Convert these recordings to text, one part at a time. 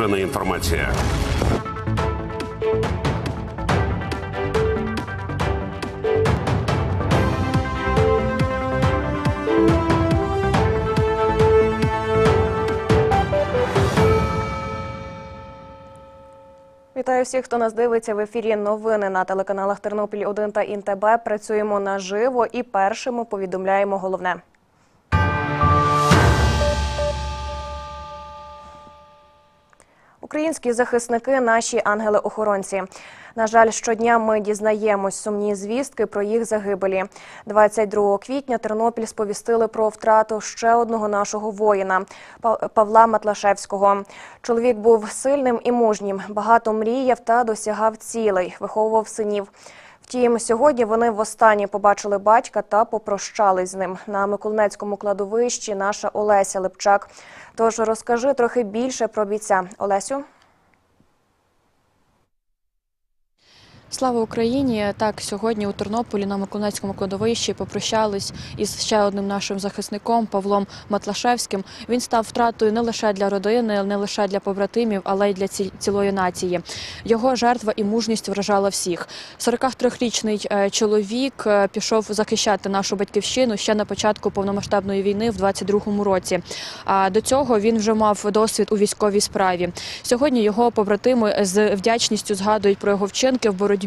перевірена інформація. Вітаю всіх, хто нас дивиться в ефірі. Новини на телеканалах Тернопіль 1 та ІНТБ. Працюємо наживо і першими повідомляємо головне. Українські захисники наші ангели-охоронці. На жаль, щодня ми дізнаємось сумні звістки про їх загибелі. 22 квітня Тернопіль сповістили про втрату ще одного нашого воїна Павла Матлашевського. Чоловік був сильним і мужнім, багато мріяв та досягав цілей, виховував синів. Втім, сьогодні вони востаннє побачили батька та попрощались з ним на Миколинецькому кладовищі. Наша Олеся Липчак. Тож розкажи трохи більше про бійця. Олесю. Слава Україні! Так, сьогодні у Тернополі на Миколаївському кладовищі попрощались із ще одним нашим захисником Павлом Матлашевським. Він став втратою не лише для родини, не лише для побратимів, але й для цілої нації. Його жертва і мужність вражала всіх. 43-річний е, чоловік е, пішов захищати нашу батьківщину ще на початку повномасштабної війни в 22-му році. А до цього він вже мав досвід у військовій справі. Сьогодні його побратими з вдячністю згадують про його вчинки в боротьбі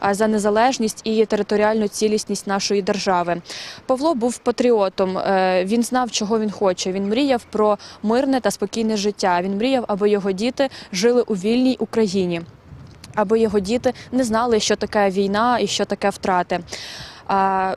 а, за незалежність і територіальну цілісність нашої держави. Павло був патріотом. е, Він знав, чого він хоче. Він мріяв про мирне та спокійне життя. Він мріяв, аби його діти жили у вільній Україні. Аби його діти не знали, що таке війна і що таке втрати.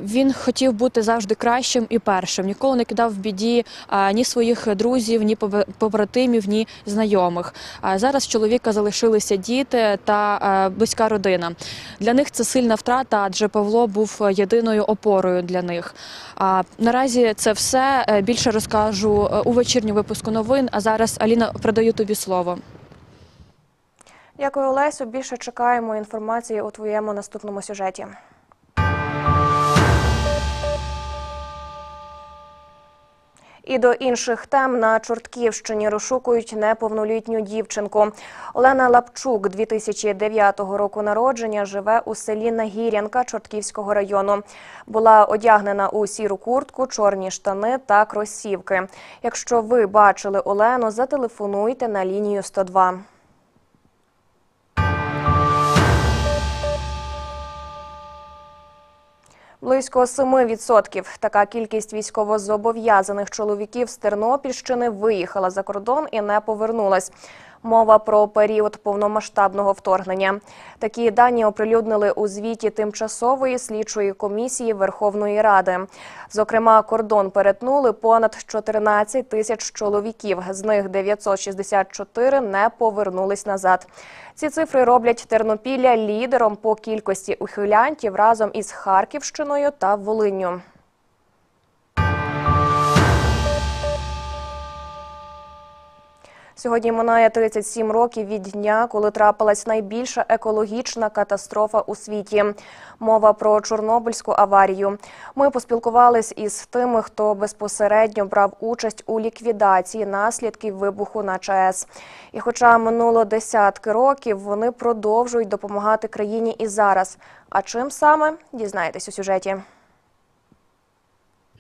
Він хотів бути завжди кращим і першим. Ніколи не кидав в біді ні своїх друзів, ні побратимів, ні знайомих. Зараз чоловіка залишилися діти та близька родина. Для них це сильна втрата, адже Павло був єдиною опорою для них. Наразі це все. Е, Більше розкажу е, у вечірньому випуску новин. А зараз Аліна передаю тобі слово. Дякую, Олесю. Більше чекаємо інформації у твоєму наступному сюжеті. І до інших тем на Чортківщині розшукують неповнолітню дівчинку. Олена Лапчук, 2009 року народження, живе у селі Нагірянка Чортківського району. Була одягнена у сіру куртку, чорні штани та кросівки. Якщо ви бачили Олену, зателефонуйте на лінію 102. Близько 7%. Така кількість військовозобов'язаних чоловіків з Тернопільщини виїхала за кордон і не повернулась. Мова про період повномасштабного вторгнення. Такі дані оприлюднили у звіті тимчасової слідчої комісії Верховної Ради. Зокрема, кордон перетнули понад 14 тисяч чоловіків. З них 964 не повернулись назад. Ці цифри роблять Тернопілля лідером по кількості ухилянтів разом із Харківщиною та Волинню. Сьогодні минає 37 років від дня, коли трапилась найбільша екологічна катастрофа у світі. Мова про Чорнобильську аварію. Ми поспілкувались із тими, хто безпосередньо брав участь у ліквідації наслідків вибуху на ЧАЕС. І хоча минуло десятки років, вони продовжують допомагати країні і зараз. А чим саме дізнаєтесь у сюжеті?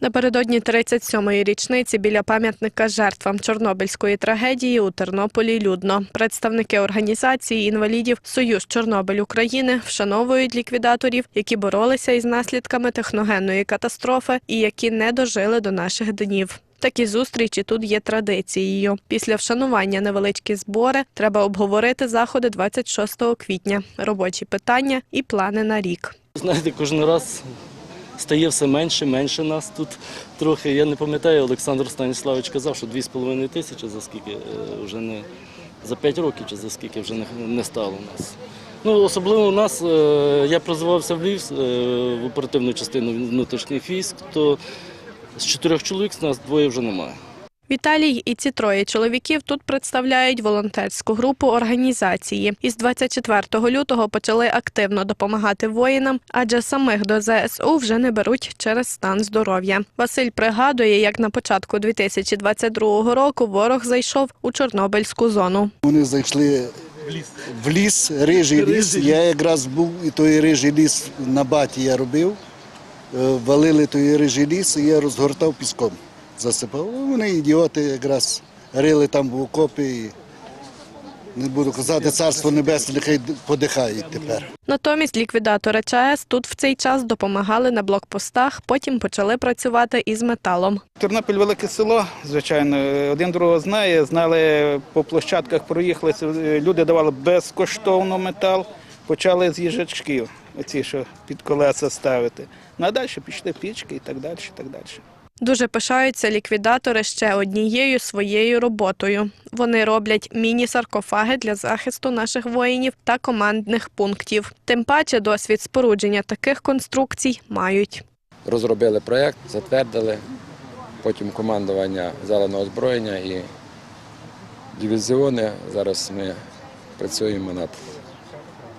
Напередодні 37-ї річниці біля пам'ятника жертвам Чорнобильської трагедії у Тернополі людно. Представники організації інвалідів Союз Чорнобиль України вшановують ліквідаторів, які боролися із наслідками техногенної катастрофи і які не дожили до наших днів. Такі зустрічі тут є традицією. Після вшанування невеличкі збори треба обговорити заходи 26 квітня, робочі питання і плани на рік. Знаєте, кожен раз стає все менше, менше нас тут трохи. Я не пам'ятаю, Олександр Станіславович казав, що 2,5 тисячі за скільки е, вже не за 5 років чи за скільки вже не, не стало нас. Ну, особливо у нас, е, я призивався в Львів е, в оперативну частину внутрішніх військ, то з чотирьох чоловік з нас двоє вже немає. Віталій і ці троє чоловіків тут представляють волонтерську групу організації. Із 24 лютого почали активно допомагати воїнам, адже самих до ЗСУ вже не беруть через стан здоров'я. Василь пригадує, як на початку 2022 року ворог зайшов у Чорнобильську зону. Вони зайшли в ліс, рижий ліс. Я якраз був і той рижий ліс на баті я робив. Е, Валили той рижий ліс, і я розгортав піском, засипав. Вони ідіоти якраз рили там в окопи. І, не буду казати, царство небесне, нехай подихають тепер. Натомість ліквідатори ЧАЕС тут в цей час допомагали на блокпостах, потім почали працювати із металом. Тернопіль велике село, звичайно, один другого знає. Знали по площадках, проїхалися. Люди давали безкоштовно метал, почали з їжачків, оці, що під колеса ставити. Ну а далі пішли пічки і так далі. і так далі. Дуже пишаються ліквідатори ще однією своєю роботою. Вони роблять міні-саркофаги для захисту наших воїнів та командних пунктів. Тим паче досвід спорудження таких конструкцій мають. розробили проєкт, затвердили, потім командування взяло озброєння і дивізіони. Зараз ми працюємо над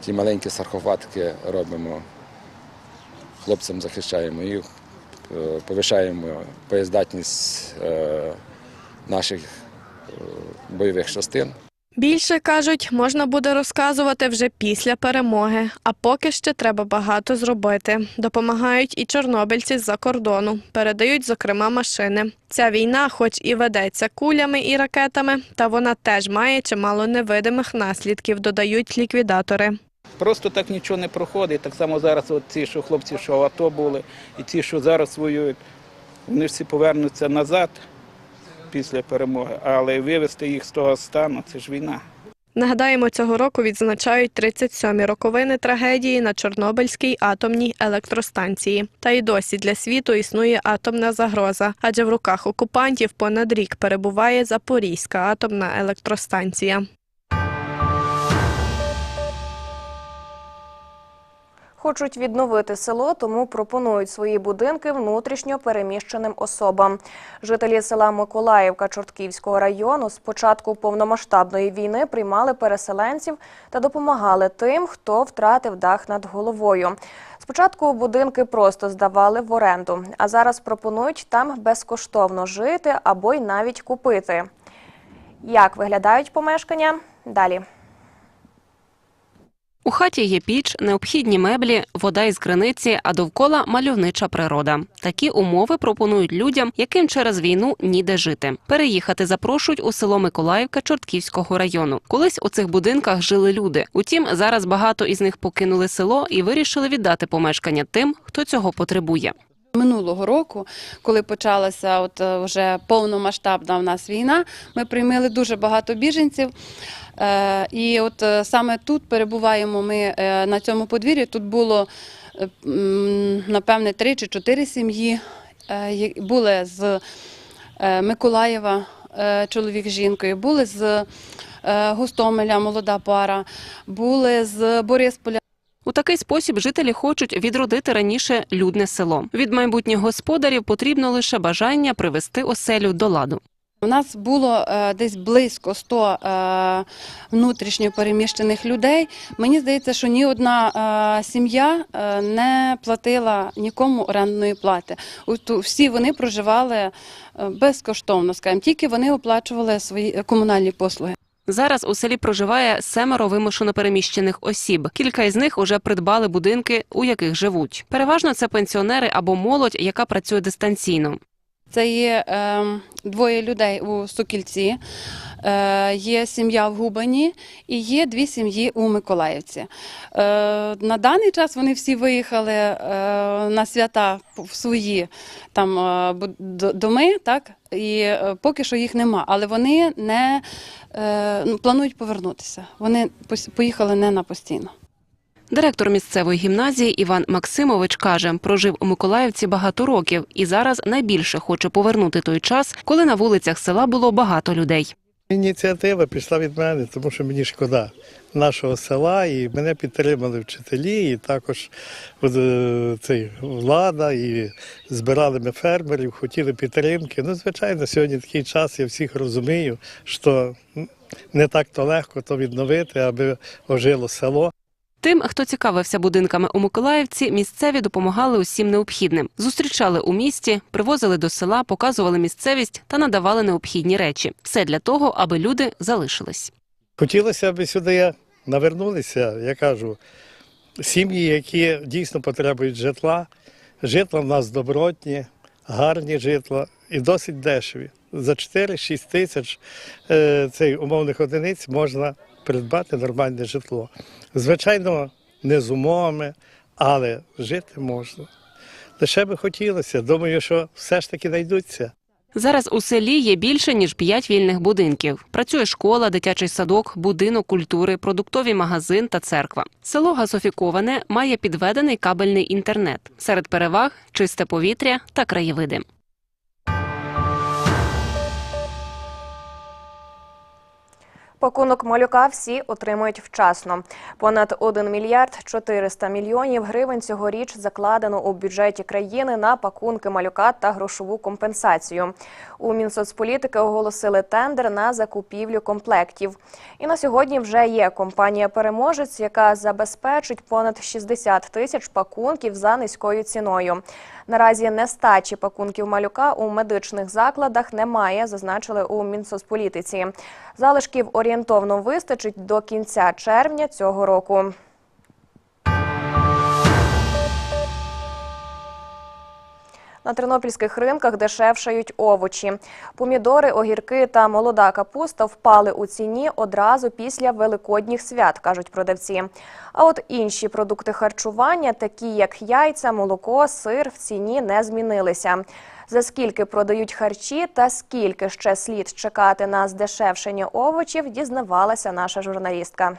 ті маленькі саркофатки робимо, хлопцям захищаємо їх, повишаємо боєздатність е, наших е, бойових частин. Більше кажуть, можна буде розказувати вже після перемоги. А поки ще треба багато зробити. Допомагають і чорнобильці з-за кордону, передають, зокрема, машини. Ця війна, хоч і ведеться кулями і ракетами, та вона теж має чимало невидимих наслідків, додають ліквідатори. Просто так нічого не проходить. Так само зараз от ці, що хлопці, що в АТО були, і ті, що зараз воюють, вони всі повернуться назад після перемоги, але вивести їх з того стану це ж війна. Нагадаємо, цього року відзначають 37-мі роковини трагедії на Чорнобильській атомній електростанції. Та й досі для світу існує атомна загроза, адже в руках окупантів понад рік перебуває Запорізька атомна електростанція. Хочуть відновити село, тому пропонують свої будинки внутрішньо переміщеним особам. Жителі села Миколаївка Чортківського району з початку повномасштабної війни приймали переселенців та допомагали тим, хто втратив дах над головою. Спочатку будинки просто здавали в оренду, а зараз пропонують там безкоштовно жити або й навіть купити. Як виглядають помешкання? Далі. У хаті є піч, необхідні меблі, вода із криниці, а довкола мальовнича природа. Такі умови пропонують людям, яким через війну ніде жити. Переїхати запрошують у село Миколаївка Чортківського району. Колись у цих будинках жили люди. Утім, зараз багато із них покинули село і вирішили віддати помешкання тим, хто цього потребує. Минулого року, коли почалася от е, вже повномасштабна в нас війна, ми приймали дуже багато біженців. Е, І от е, саме тут перебуваємо ми на цьому подвір'ї. Тут було напевне три чи чотири сім'ї. Були з Миколаєва чоловік з жінкою, були з Гостомеля молода пара, були з Борисполя. У такий спосіб жителі хочуть відродити раніше людне село. Від майбутніх господарів потрібно лише бажання привести оселю до ладу. У нас було е, десь близько 100 е, внутрішньо переміщених людей. Мені здається, що ні одна е, сім'я не платила нікому орендної плати. Всі вони проживали безкоштовно, скажімо, тільки вони оплачували свої комунальні послуги. Зараз у селі проживає семеро вимушено переміщених осіб. Кілька із них уже придбали будинки, у яких живуть. Переважно це пенсіонери або молодь, яка працює дистанційно. Це є е, двоє людей у Сокільці, е, є сім'я в Губані і є дві сім'ї у Миколаївці. Е, на даний час вони всі виїхали е, на свята в свої там е, доми, так і е, поки що їх нема, але вони не е, ну, планують повернутися. Вони поїхали не на постійно. Директор місцевої гімназії Іван Максимович каже, прожив у Миколаївці багато років і зараз найбільше хоче повернути той час, коли на вулицях села було багато людей. Ініціатива пішла від мене, тому що мені шкода нашого села, і мене підтримали вчителі, і також е, цей, влада, і збирали ми фермерів, хотіли підтримки. Ну, звичайно, сьогодні такий час, я всіх розумію, що не так то легко то відновити, аби ожило село. Тим, хто цікавився будинками у Миколаївці, місцеві допомагали усім необхідним. Зустрічали у місті, привозили до села, показували місцевість та надавали необхідні речі. Все для того, аби люди залишились. Хотілося, аби сюди навернулися, я кажу, сім'ї, які дійсно потребують житла. Житла в нас добротні, гарні житла і досить дешеві. За 4-6 тисяч е, цих умовних одиниць можна придбати нормальне житло. Звичайно, не з умовами, але жити можна. Лише би хотілося. Думаю, що все ж таки знайдуться. Зараз у селі є більше ніж п'ять вільних будинків. Працює школа, дитячий садок, будинок культури, продуктовий магазин та церква. Село газофіковане має підведений кабельний інтернет. Серед переваг чисте повітря та краєвиди. Пакунок малюка всі отримують вчасно. Понад 1 мільярд 400 мільйонів гривень цьогоріч закладено у бюджеті країни на пакунки малюка та грошову компенсацію. У Мінсоцполітики оголосили тендер на закупівлю комплектів. І на сьогодні вже є компанія-переможець, яка забезпечить понад 60 тисяч пакунків за низькою ціною. Наразі нестачі пакунків малюка у медичних закладах немає, зазначили у Мінсоцполітиці. Залишків орієнтовно вистачить до кінця червня цього року. На тернопільських ринках дешевшають овочі. Помідори, огірки та молода капуста впали у ціні одразу після великодніх свят, кажуть продавці. А от інші продукти харчування, такі як яйця, молоко, сир, в ціні не змінилися. За скільки продають харчі та скільки ще слід чекати на здешевшення овочів, дізнавалася наша журналістка.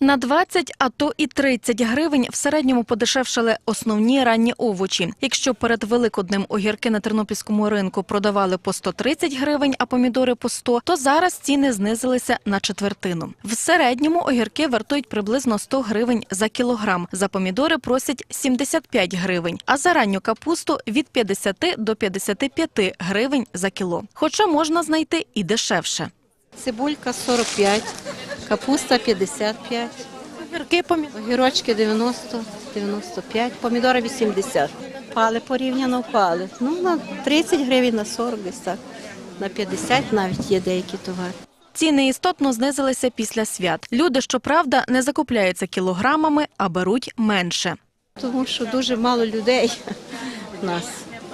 На 20, а то і 30 гривень в середньому подешевшали основні ранні овочі. Якщо перед Великоднем огірки на тернопільському ринку продавали по 130 гривень, а помідори по 100, то зараз ціни знизилися на четвертину. В середньому огірки вартують приблизно 100 гривень за кілограм. За помідори просять 75 гривень, а за ранню капусту від 50 до 55 гривень за кіло. Хоча можна знайти і дешевше. Цибулька 45, капуста 55, Огірки огірочки 90, 95, помідори 80. Впали порівняно впали. Ну, на 30 гривень, на 40 десь так. На 50 навіть є деякі товари. Ціни істотно знизилися після свят. Люди, щоправда, не закупляються кілограмами, а беруть менше. Тому що дуже мало людей у нас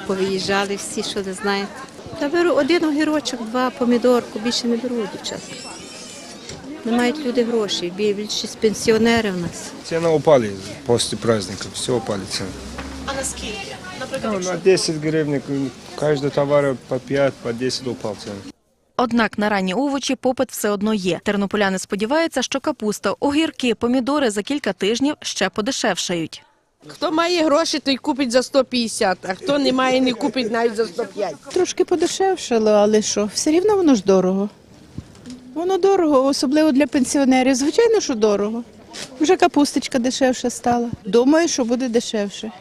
повиїжджали всі, що не знаєте. Та беру один огірочок, два помідорку, більше не беру дівчатка. Не мають люди грошей, більшість пенсіонери в нас. Цены упали после праздника, все упали цены. А наскільки? Ну, на 10 гривен, каждый товар по 5, по 10 упал цены. Однак на ранні овочі попит все одно є. Тернополяни сподіваються, що капуста, огірки, помідори за кілька тижнів ще подешевшають. Хто має гроші, той купить за 150, а хто не має, не купить навіть за 105. Трошки подешевшало, але що, все рівно воно ж дорого. Воно дорого, особливо для пенсіонерів. Звичайно, що дорого. Вже капусточка дешевша стала. Думаю, що буде дешевше.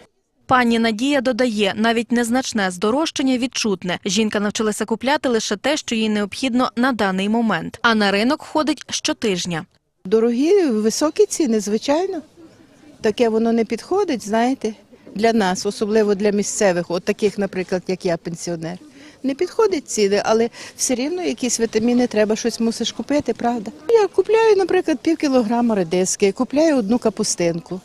Пані Надія додає, навіть незначне здорожчання відчутне. Жінка навчилася купляти лише те, що їй необхідно на даний момент. А на ринок ходить щотижня. Дорогі, високі ціни, звичайно. Таке воно не підходить, знаєте, для нас, особливо для місцевих, от таких, наприклад, як я, пенсіонер. Не підходить ціни, але все рівно якісь вітаміни треба щось мусиш купити, правда? Я купляю, наприклад, пів кілограма редиски, купляю одну капустинку.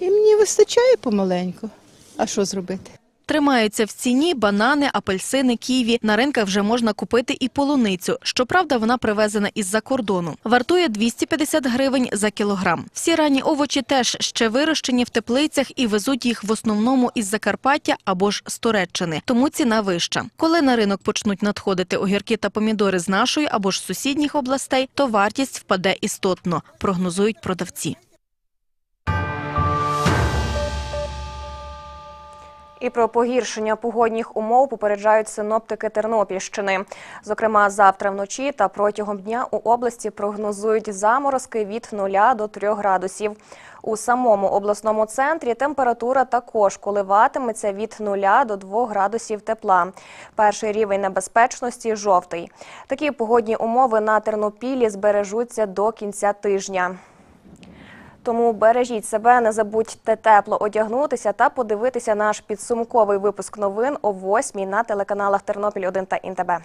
І мені вистачає помаленьку. А що зробити? Тримаються в ціні банани, апельсини, ківі. На ринках вже можна купити і полуницю. Щоправда, вона привезена із-за кордону. Вартує 250 гривень за кілограм. Всі ранні овочі теж ще вирощені в теплицях і везуть їх в основному із Закарпаття або ж з Туреччини. Тому ціна вища. Коли на ринок почнуть надходити огірки та помідори з нашої або ж сусідніх областей, то вартість впаде істотно, прогнозують продавці. І про погіршення погодних умов попереджають синоптики Тернопільщини. Зокрема, завтра вночі та протягом дня у області прогнозують заморозки від 0 до 3 градусів. У самому обласному центрі температура також коливатиметься від 0 до 2 градусів тепла. Перший рівень небезпечності – жовтий. Такі погодні умови на Тернопілі збережуться до кінця тижня. Тому бережіть себе, не забудьте тепло одягнутися та подивитися наш підсумковий випуск новин о 8 на телеканалах Тернопіль 1 та Інтебе.